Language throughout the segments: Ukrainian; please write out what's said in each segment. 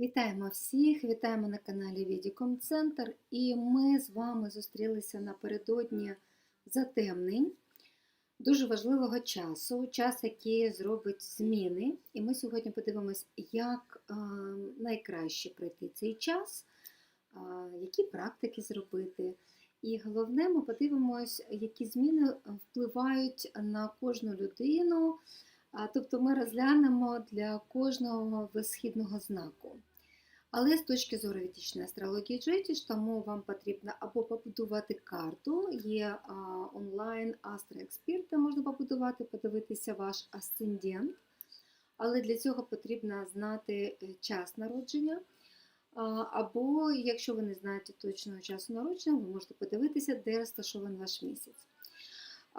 Вітаємо всіх, вітаємо на каналі Відіком Центр. І ми з вами зустрілися напередодні затемнень дуже важливого часу, час, який зробить зміни. І ми сьогодні подивимось, як е, найкраще пройти цей час, е, які практики зробити. І головне, ми подивимось, які зміни впливають на кожну людину. Тобто ми розглянемо для кожного висхідного знаку. Але з точки зору вітічної астрології Джетіш, тому вам потрібно або побудувати карту, є онлайн астроексперт, де можна побудувати, подивитися ваш асцендент. Але для цього потрібно знати е, час народження. Або, якщо ви не знаєте точного часу народження, ви можете подивитися, де розташований ваш місяць.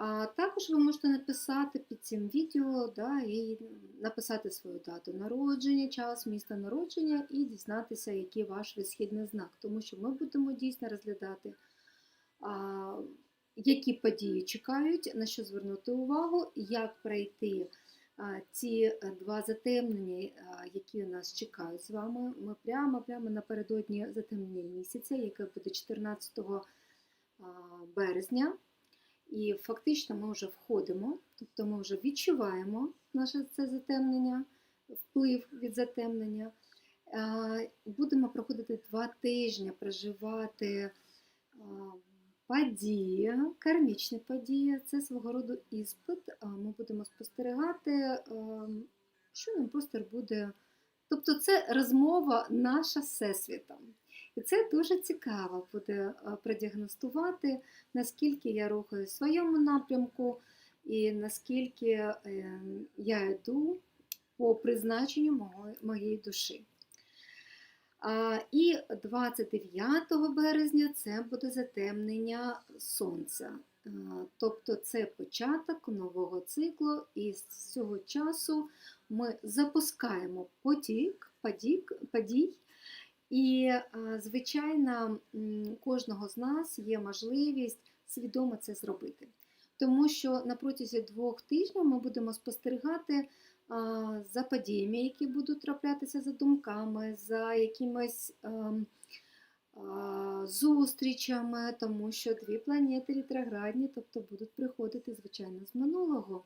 А також ви можете написати під цим відео да, і написати свою дату народження, час, місто народження і дізнатися, який ваш висхідний знак. Тому що ми будемо дійсно розглядати, а, які події чекають, на що звернути увагу, як пройти ці два затемнення, які нас чекають з вами. Ми прямо прямо напередодні затемнення місяця, яке буде 14 березня. І фактично ми вже входимо, тобто ми вже відчуваємо наше це затемнення, вплив від затемнення. Будемо проходити два тижні, проживати події, кармічні події. Це свого роду іспит. Ми будемо спостерігати, що нам просто буде. Тобто це розмова наша з Всесвітом. І це дуже цікаво буде продіагностувати, наскільки я рухаю в своєму напрямку, і наскільки е, я йду по призначенню моєї душі. І 29 березня це буде затемнення сонця. Тобто це початок нового циклу, і з цього часу ми запускаємо потік, подій. І, звичайно, кожного з нас є можливість свідомо це зробити. Тому що на протязі двох тижнів ми будемо спостерігати за подіями, які будуть траплятися за думками, за якимись ем, зустрічами, тому що дві планети ретроградні, тобто будуть приходити, звичайно, з минулого.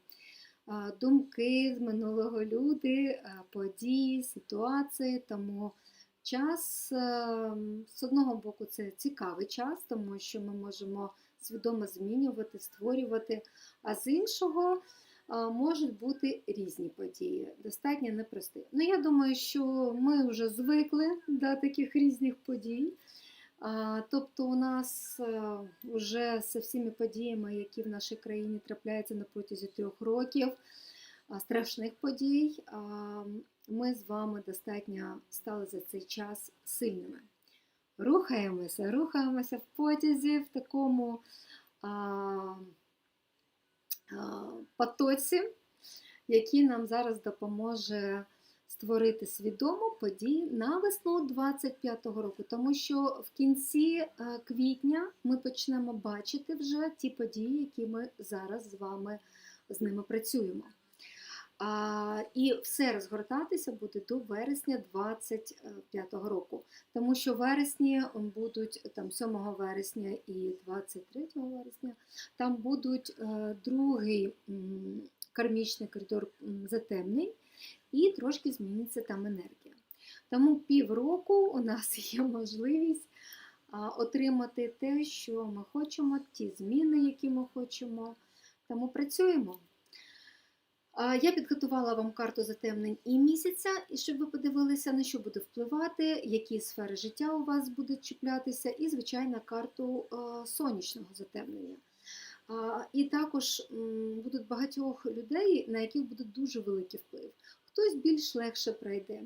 Думки з минулого люди, події, ситуації. Тому час ем, з одного боку це цікавий час, тому що ми можемо свідомо змінювати, створювати, а з іншого можуть бути різні події, достатньо непрості. Ну, я думаю, що ми вже звикли до таких різних подій. Тобто у нас вже з всіми подіями, які в нашій країні трапляються на протязі трьох років, страшних подій, ми з вами достатньо стали за цей час сильними. Рухаємося, рухаємося в потязі, в такому а, а, потоці, який нам зараз допоможе створити свідому події на весну 25-го року, тому що в кінці квітня ми почнемо бачити вже ті події, які ми зараз з вами з ними працюємо. І все розгортатися буде до вересня 25-го року. Тому що вересні будуть там 7 вересня і 23 вересня, там будуть е, другий кармічний коридор затемнень, і трошки зміниться там енергія. Тому півроку у нас є можливість отримати те, що ми хочемо, ті зміни, які ми хочемо. Тому працюємо. Я підготувала вам карту затемнень і місяця, і щоб ви подивилися, на що буде впливати, які сфери життя у вас будуть чіплятися, і, звичайно, карту сонячного затемнення. І також будуть багатьох людей, на яких буде дуже великий вплив. Хтось більш легше пройде.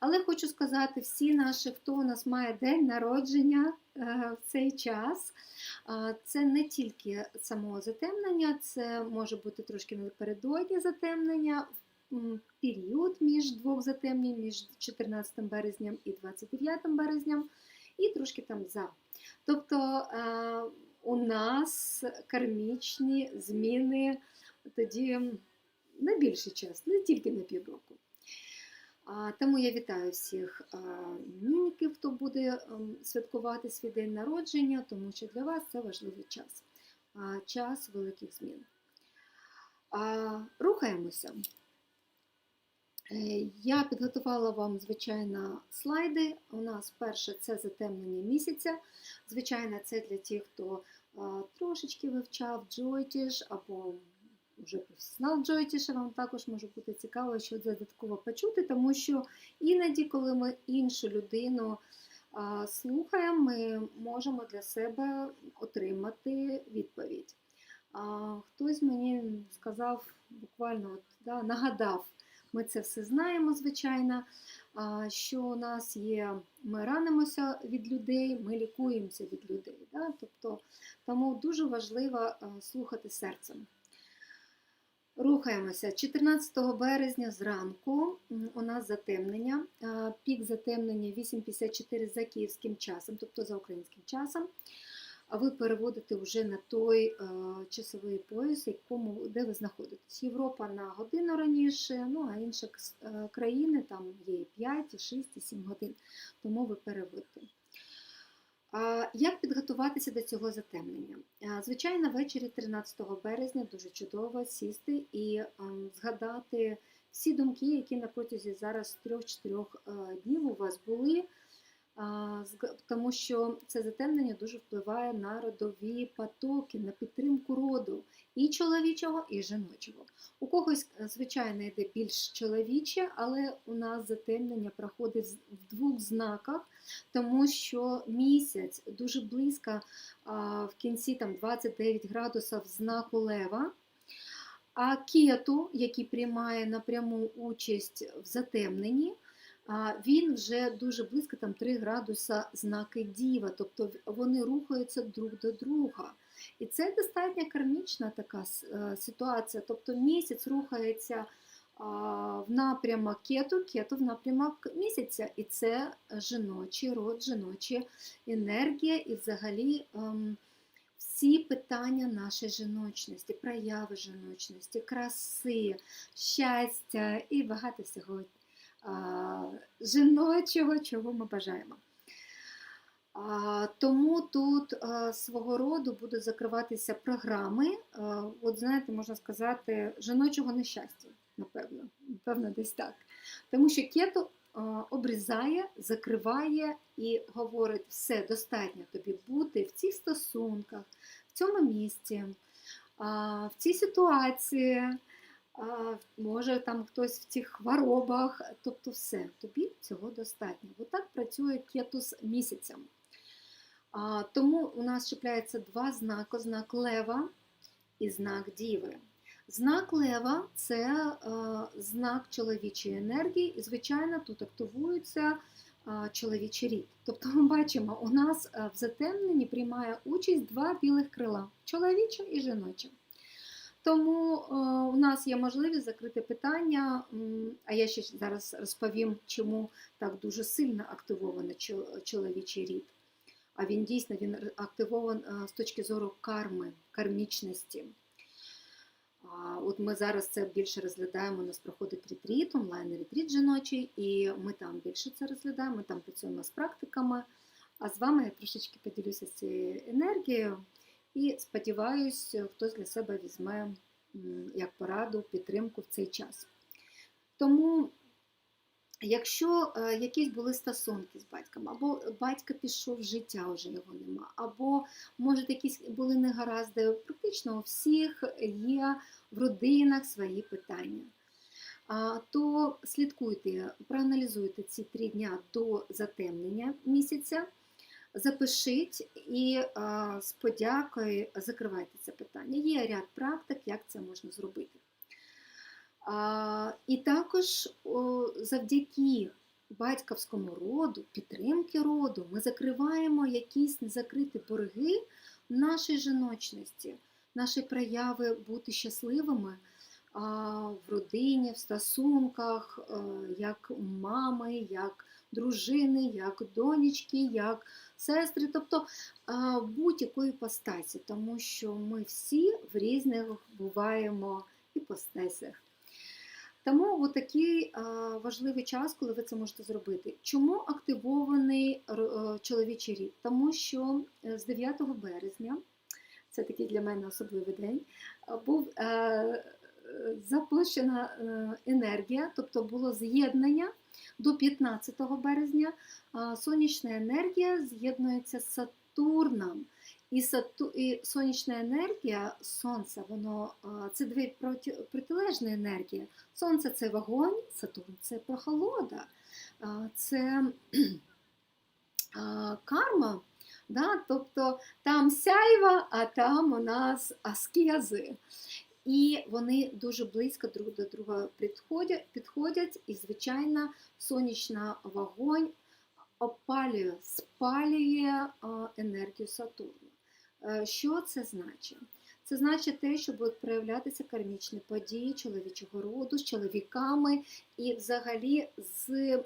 Але хочу сказати, всі наші, хто у нас має день народження е, в цей час, це не тільки самого затемнення, це може бути трошки напередодні затемнення, період між двох затемнень, між 14 березням і 29 березням, і трошки там за. Тобто е, у нас кармічні зміни тоді на більший час, не тільки на півроку. Тому я вітаю всіх а, іменинників, хто буде ем, святкувати свій день народження, тому що для вас це важливий час, час великих змін. Рухаємося. Е, Я підготувала вам, звичайно, слайди. У нас перше це затемнення місяця. Звичайно, це для тих, хто трошечки вивчав Джойтіш або вже Джойтіша, вам також може бути цікаво, що додатково почути, тому що іноді, коли ми іншу людину слухаємо, ми можемо для себе отримати відповідь. Хтось мені сказав, буквально от, да, нагадав, ми це все знаємо, звичайно, що у нас є, ми ранимося від людей, ми лікуємося від людей. Да? Тобто, тому дуже важливо слухати серцем. Рухаємося 14 березня зранку. У нас затемнення. Пік затемнення 8.54 за київським часом, тобто за українським часом. А ви переводите вже на той е, часовий пояс, якому де ви знаходитесь. Європа на годину раніше, ну а інші е, країни там є і 5, і 6, і 7 годин. Тому ви переводите. Як підготуватися до цього затемнення? Звичайно, ввечері 13 березня дуже чудово сісти і згадати всі думки, які на протязі зараз 3-4 е, днів у вас були, тому що це затемнення дуже впливає на родові потоки, на підтримку роду і чоловічого, і жіночого. У когось, е, звичайно, йде більш чоловіче, але у нас затемнення проходить в двох знаках тому що місяць дуже близько в кінці там 29 градусів знаку Лева. А кету, який приймає напряму участь в затемненні, він вже дуже близько там 3 градуса знаки Діва, тобто вони рухаються друг до друга. І це достатньо кармічна така е, ситуація. Тобто місяць рухається в напрямок кету, кету в напрямок місяця. І це жіночий род, жіноча енергія і взагалі ем, всі питання нашої жіночності, прояви жіночності, краси, щастя і багато всього а, жіночого, чого ми бажаємо. Тому тут свого роду будуть закриватися програми, от знаєте, можна сказати, жіночого нещастя, напевно, напевно, десь так. Тому що кету обрізає, закриває і говорить, все достатньо тобі бути в цих стосунках, в цьому місці, в цій ситуації. Може там хтось в цих хворобах, тобто все, тобі цього достатньо. Отак працює кету з місяцем. А, Тому у нас чіпляється два знаки: знак лева і знак діви. Знак лева це е, знак чоловічої енергії, і, звичайно, тут активується чоловічий рід. Тобто ми бачимо, у нас е, в затемненні приймає участь два білих крила чоловіче і жіноче. Тому е, у нас є можливість закрити питання, а я ще зараз розповім, чому так дуже сильно активований чоловічий рід. А він дійсно він р- активований з точки зору карми, кармічності. От ми зараз це більше розглядаємо. У нас проходить ретріт, онлайн-ретріт жіночий, і ми там більше це розглядаємо, ми там працюємо з практиками. А з вами я трошечки поділюся цією енергією і сподіваюся, хтось для себе візьме як пораду, підтримку в цей час. Тому, якщо е, якісь були стосунки з батьком, або батько пішов в життя, вже його нема, або може якісь були негаразди, практично у всіх є в родинах свої питання. То слідкуйте, проаналізуйте ці три дня до затемнення місяця, запишіть і з подякою закривайте це питання. Є ряд практик, як це можна зробити. І також завдяки батьківському роду, підтримки роду, ми закриваємо якісь незакриті борги нашої жіночності, наші прояви бути щасливими в родині, в стосунках, е, як мами, як дружини, як донечки, як сестри, тобто будь-якої постаті, тому що ми всі в різних буваємо іпостасях. Тому от такий важливий час, коли ви це можете зробити. Чому активований е, чоловічий рік? Тому що е, з 9 березня, це такий для мене особливий день, був е, е, запущена е, енергія, тобто було з'єднання до 15 березня. Сонячна енергія з'єднується з Сатурном. І, сату, і сонячна енергія, сонце, воно це дві проти, протилежні енергії. Сонце це вогонь, Сатурн це прохолода, це карма. Да? Тобто там сяйва, а там у нас аскези. І вони дуже близько друг до друга підходять, підходять і, звичайно, сонячна вогонь опалює, спалює енергію Сатурну. Е, Що це значить? Це значить те, що будуть проявлятися кармічні події чоловічого роду з чоловіками і взагалі з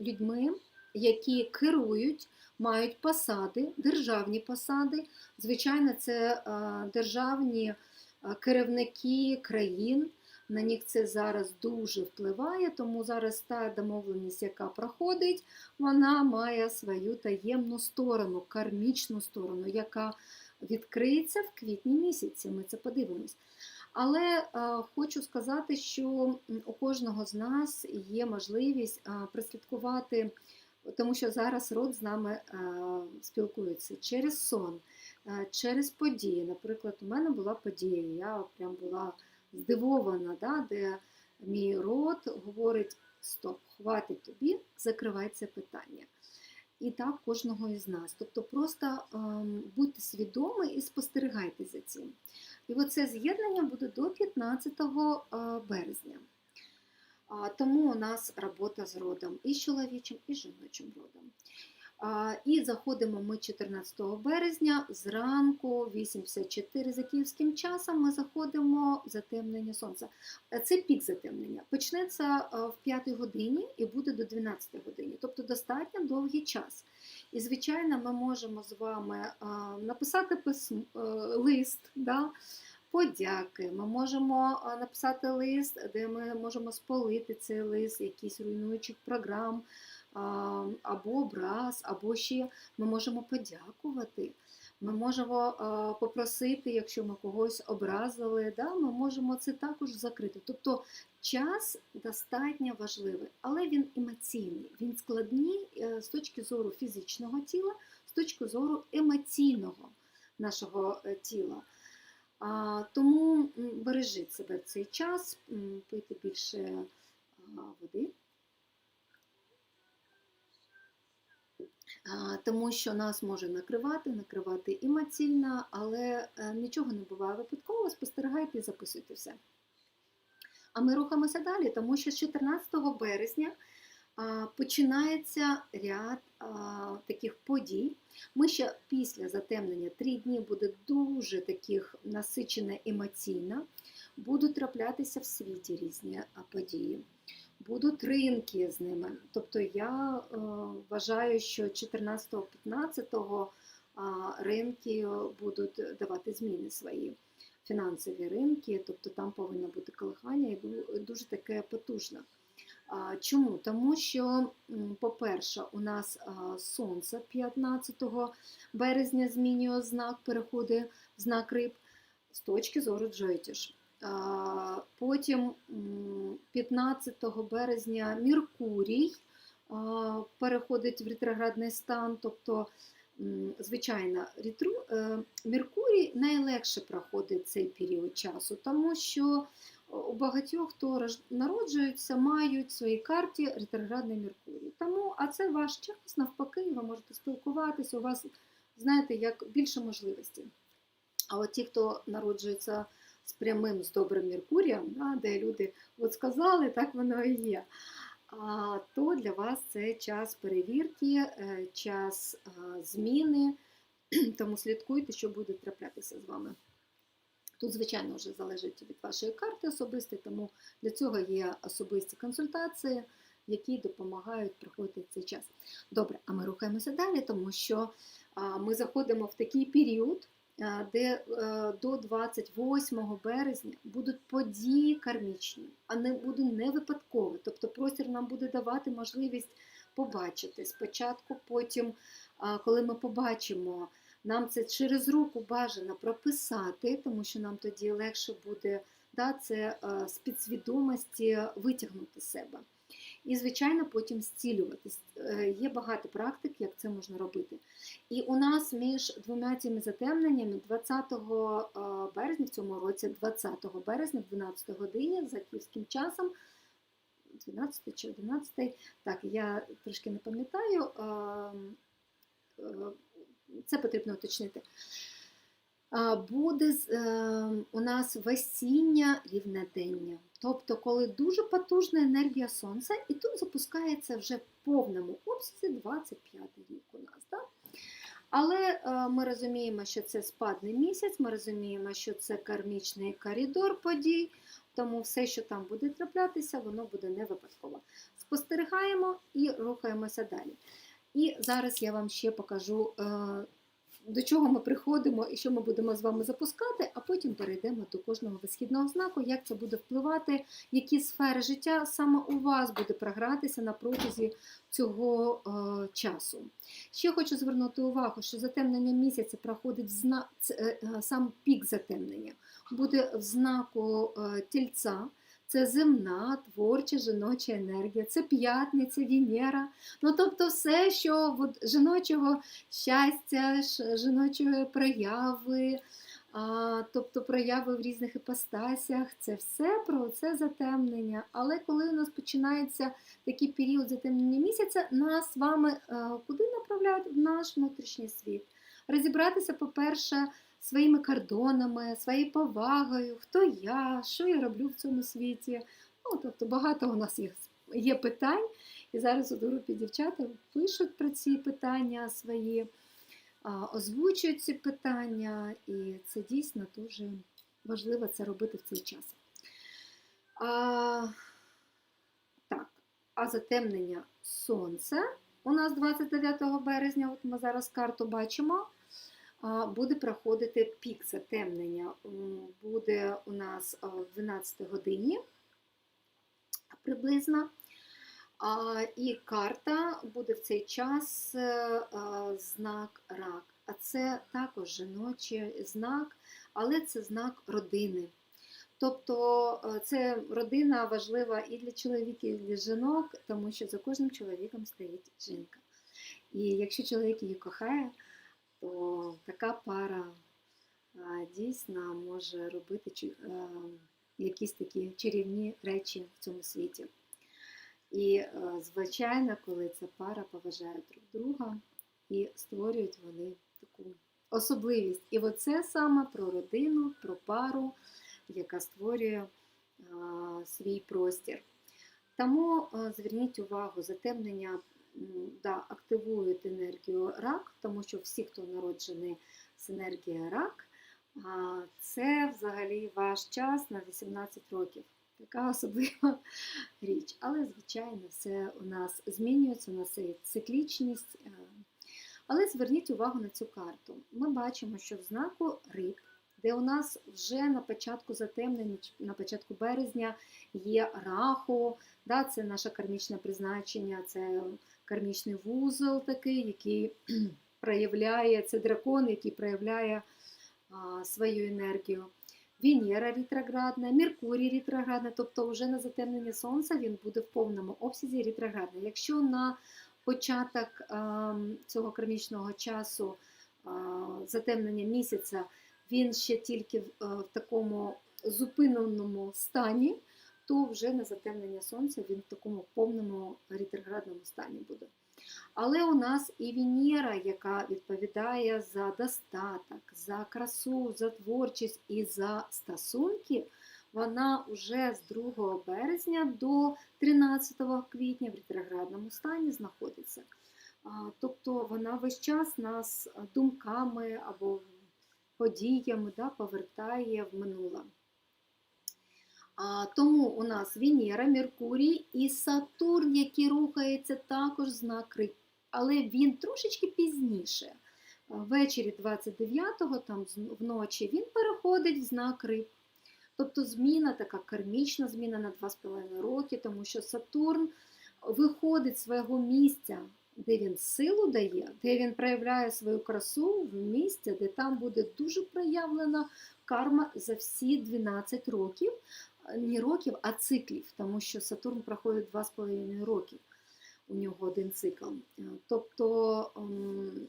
людьми, які керують, мають посади, державні посади. Звичайно, це е, державні е, керівники країн. На них це зараз дуже впливає, тому зараз та домовленість, яка проходить, вона має свою таємну сторону, кармічну сторону, яка відкриється в квітні місяці. Ми це подивимось. Але е, хочу сказати, що у кожного з нас є можливість е, прослідкувати, тому що зараз род з нами е, спілкується через сон, через події. Наприклад, у мене була подія, я прям була здивована, да, де мій род говорить: стоп, хватить тобі, закривай це питання. І так кожного із нас. Тобто просто ем, будьте свідомі і спостерігайте за цим. І оце з'єднання буде до 15 е, березня. Тому у нас робота з родом і чоловічим, і жіночим родом. І заходимо ми 14 березня зранку, 8.54 за київським часом, ми заходимо в затемнення сонця. Е, Це пік затемнення. Почнеться е, в 5 годині і буде до 12 годині, тобто достатньо довгий час. І, звичайно, ми можемо з вами е, написати лист. Да? Подяки, ми можемо написати лист, де ми можемо спалити цей лист, якісь руйнуючих програм, або образ, або ще ми можемо подякувати. Ми можемо попросити, якщо ми когось образили, да, ми можемо це також закрити. Тобто час достатньо важливий, але він емоційний, він складний е, з точки зору фізичного тіла, з точки зору емоційного нашого е, тіла. Тому бережіть себе в цей час, пийте більше води, тому що нас може накривати, накривати емоційно, але е, нічого не буває випадково, спостерігайте і записуйте все. А ми рухаємося далі, тому що з 14 березня починається ряд таких подій. Ми ще після затемнення три дні буде дуже таких насичене емоційно. Будуть траплятися в світі різні події. Будуть ринки з ними. Тобто я е, вважаю, що 14-15 ринки будуть давати зміни свої фінансові ринки, тобто там повинно бути колихання і дуже таке потужне. Чому? Тому що, по-перше, у нас сонце 15 березня змінює знак, переходить в знак риб з точки зору Джойтіш. Потім 15 березня Меркурій а, переходить в ретроградний стан, тобто, звичайно, е, Меркурій найлегше проходить цей період часу, тому що у багатьох, хто народжується, мають в своїй карті ретроградний Меркурій. Тому, а це ваш час, навпаки, ви можете спілкуватися, у вас, знаєте, як більше можливостей. А от ті, хто народжується з прямим, з добрим Меркурієм, де люди от сказали, так воно і є. А, то для вас це час перевірки, е, час зміни, тому слідкуйте, що буде траплятися з вами. Тут, звичайно, вже залежить від вашої карти особистої, тому для цього є особисті консультації, які допомагають проходити цей час. Добре, а ми рухаємося далі, тому що ми заходимо в такий період, е, де е, до 28 березня будуть події кармічні, а не буде не випадково. Тобто простір нам буде давати можливість побачити спочатку, потім, коли ми побачимо, нам це через руку бажано прописати, тому що нам тоді легше буде да, це е, з підсвідомості витягнути себе. І, звичайно, потім зцілюватись. Е, Є багато практик, як це можна робити. І у нас між двома цими затемненнями 20 е, березня в цьому році, 20 березня, в 12 годині за київським часом, 12 чи 11, так, я трошки не пам'ятаю, е, е, це потрібно уточнити. Буде е, у нас весіння рівнодення. Тобто, коли дуже потужна енергія сонця, і тут запускається вже в повному обсязі 25 рік у нас. Да? Але е, ми розуміємо, що це спадний місяць, ми розуміємо, що це кармічний коридор подій, тому все, що там буде траплятися, воно буде не випадково. Спостерігаємо і рухаємося далі. І зараз я вам ще покажу, е, до чого ми приходимо і що ми будемо з вами запускати, а потім перейдемо до кожного висхідного знаку, як це буде впливати, які сфери життя саме у вас буде програтися на протязі цього е, часу. Ще хочу звернути увагу, що затемнення місяця проходить в зна... е, е, сам пік затемнення буде в знаку е, тільця. Це земна, творча, жіноча енергія, це п'ятниця, Венера. Ну, тобто все, що от, жіночого щастя, жіночої прояви, а, тобто прояви в різних іпостасях, це все про це затемнення. Але коли у нас починається такий період затемнення місяця, нас з вами е, куди направляють в наш внутрішній світ? Розібратися, по-перше, своїми кордонами, своєю повагою, хто я, що я роблю в цьому світі. Ну, тобто багато у нас є, є питань, і зараз у групі дівчата пишуть про ці питання свої, озвучують ці питання, і це дійсно дуже важливо це робити в цей час. А, так, а затемнення сонця у нас 29 березня, от ми зараз карту бачимо буде проходити пік затемнення. Буде у нас в 12 годині приблизно. І карта буде в цей час е, знак рак. А це також жіночий знак, але це знак родини. Тобто е, це родина важлива і для чоловіків, і для жінок, тому що за кожним чоловіком стоїть жінка. І якщо чоловік її кохає, то така пара дійсно може робити е, якісь такі чарівні речі в цьому світі. І, е, звичайно, коли ця пара поважає друг друга і створюють вони таку особливість. І оце саме про родину, про пару, яка створює свій простір. Тому е, зверніть увагу, затемнення да, активують енергію рак, тому що всі, хто народжений з енергією рак, це взагалі ваш час на 18 років. Така особлива річ. Але, звичайно, все у нас змінюється, у нас є циклічність. е, Але зверніть увагу на цю карту. Ми бачимо, що в знаку риб, де у нас вже на початку затемнення, на початку березня є раху, да, це наше кармічне призначення, це кармічний вузол такий, який проявляє, це дракон, який проявляє а, свою енергію. Венера ретроградна, Меркурій ретроградна, тобто вже на затемнення Сонця він буде в повному обсязі ретроградний. Якщо на початок ем, цього кармічного часу е, затемнення місяця він ще тільки в, е, в такому зупиненому стані, то вже на затемнення Сонця він в такому повному ретроградному стані буде. Але у нас і Венера, яка відповідає за достаток, за красу, за творчість і за стосунки, вона вже з 2 березня до 13 квітня в ретроградному стані знаходиться. Тобто вона весь час нас думками або подіями да, повертає в минуле. Тому у нас Венера, Меркурій і Сатурн, який рухається також знак риб. Але він трошечки пізніше. ввечері 29-го, там вночі, він переходить в знак риб. Тобто зміна така кармічна зміна на 2,5 роки, тому що Сатурн виходить з свого місця, де він силу дає, де він проявляє свою красу в місці, де там буде дуже проявлена карма за всі 12 років, не років, а циклів, тому що Сатурн проходить 2,5 роки. У нього один цикл. Е, Тобто ем,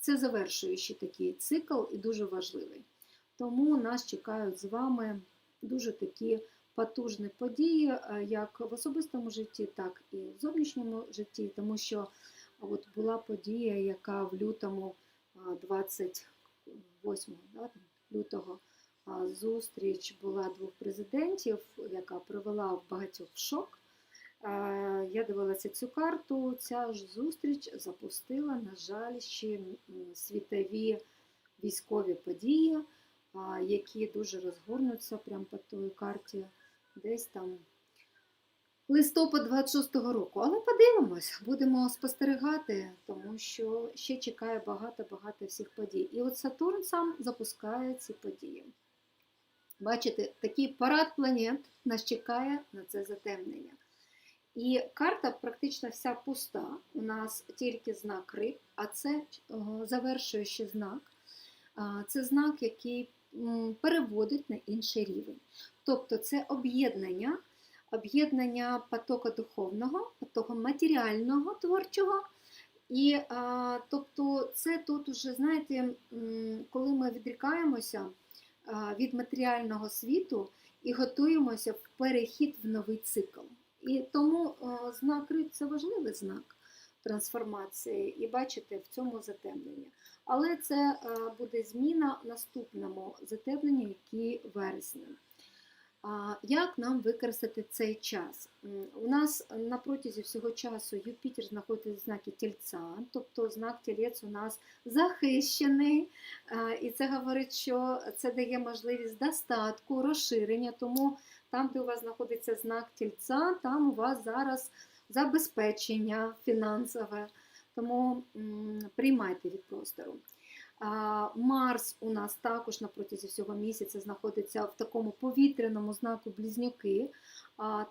це завершуючий такий цикл і дуже важливий. Тому нас чекають з вами дуже такі потужні події, е, як в особистому житті, так і в зовнішньому житті, тому що от була подія, яка в лютому 28 да, лютого зустріч була двох президентів, яка привела багатьох в шок. Я дивилася цю карту. Ця ж зустріч запустила, на жаль, ще світові військові події, які дуже розгорнуться прямо по тій карті, десь там листопад 26-го року. Але подивимось, будемо спостерігати, тому що ще чекає багато-багато всіх подій. І от Сатурн сам запускає ці події. Бачите, такий парад планет нас чекає на це затемнення. І карта практично вся пуста. У нас тільки знак риб, а це завершуючий знак. Це знак, який переводить на інший рівень. Тобто це об'єднання, об'єднання потока духовного, потока матеріального творчого. І тобто, це тут уже, знаєте, коли ми відрікаємося від матеріального світу і готуємося в перехід в новий цикл. І тому а, знак риб це важливий знак трансформації, і бачите в цьому затемнення. Але це е, буде зміна наступному затемненню, який вересня. Як нам використати цей час? У нас на протязі всього часу Юпітер знаходиться в знакі тільця, тобто знак тілець у нас захищений, і це говорить, що це дає можливість достатку, розширення. Тому там, де у вас знаходиться знак тільця, там у вас зараз забезпечення фінансове. Тому приймайте від простору. Марс у нас також на протязі всього місяця знаходиться в такому повітряному знаку близнюки.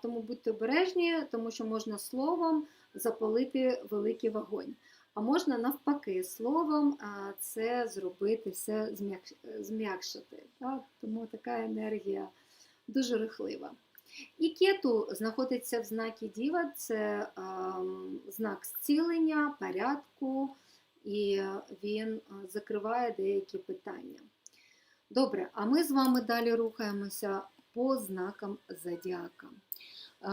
Тому будьте обережні, тому що можна словом запалити великий вогонь. А можна навпаки словом це зробити, все зм'якшити. Тому така енергія дуже рихлива. І кету знаходиться в знакі Діва, це знак зцілення, порядку, і він е, закриває деякі питання. Добре, а ми з вами далі рухаємося по знакам зодіака. Е,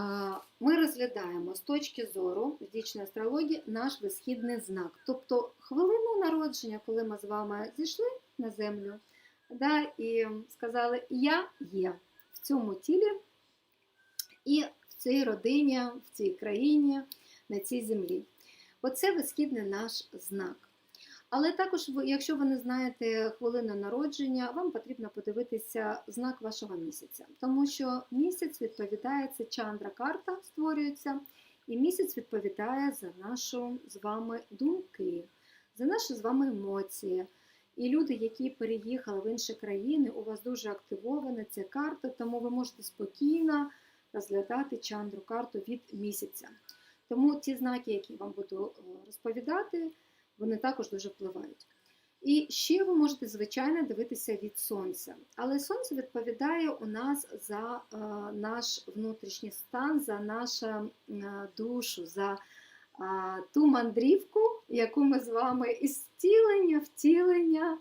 Ми розглядаємо з точки зору ведичної астрології наш висхідний знак, тобто хвилину народження, коли ми з вами зійшли на землю да, і сказали Я є в цьому тілі і в цій родині, в цій країні, на цій землі. Оце висхідний наш знак. Але також, якщо ви не знаєте хвилину народження, вам потрібно подивитися знак вашого місяця, тому що місяць відповідає, це чандра карта створюється, і місяць відповідає за нашу з вами думки, за наші з вами емоції. І люди, які переїхали в інші країни, у вас дуже активована ця карта, тому ви можете спокійно розглядати чандру карту від місяця. Тому ті знаки, які я вам буду е, розповідати, вони також дуже впливають. І ще ви можете, звичайно, дивитися від сонця. Але сонце відповідає у нас за е, наш внутрішній стан, за нашу е, душу, за ту мандрівку, яку ми з вами із втілення, втілення,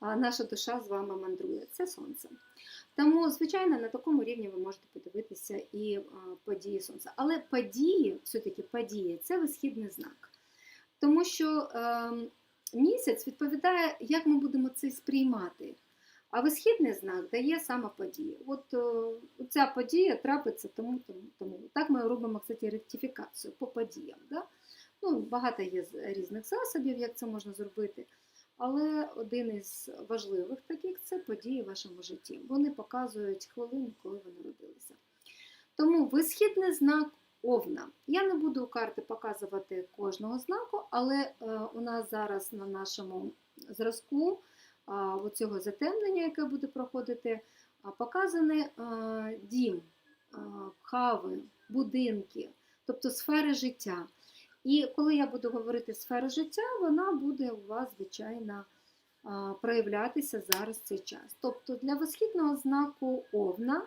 наша душа з вами мандрує. Це сонце. Тому, звичайно, на такому рівні ви можете подивитися і події сонця. Але події, все-таки події, це висхідний знак. Тому що е, місяць відповідає, як ми будемо це сприймати. А висхідний знак дає саме події. От е, ця подія трапиться тому, тому, тому. Так ми робимо, кстати, ректифікацію по подіям. Да? Ну, багато є різних засобів, як це можна зробити. Але один із важливих таких це події в вашому житті. Вони показують хвилину, коли ви народилися. Тому висхідний знак Овна. Я не буду карти показувати кожного знаку, але е, у нас зараз на нашому зразку а, оцього затемнення, яке буде проходити, показаний а, дім, а, хави, будинки, тобто сфери життя. І коли я буду говорити сферу життя, вона буде у вас, звичайно, проявлятися зараз цей час. Тобто для восхідного знаку Овна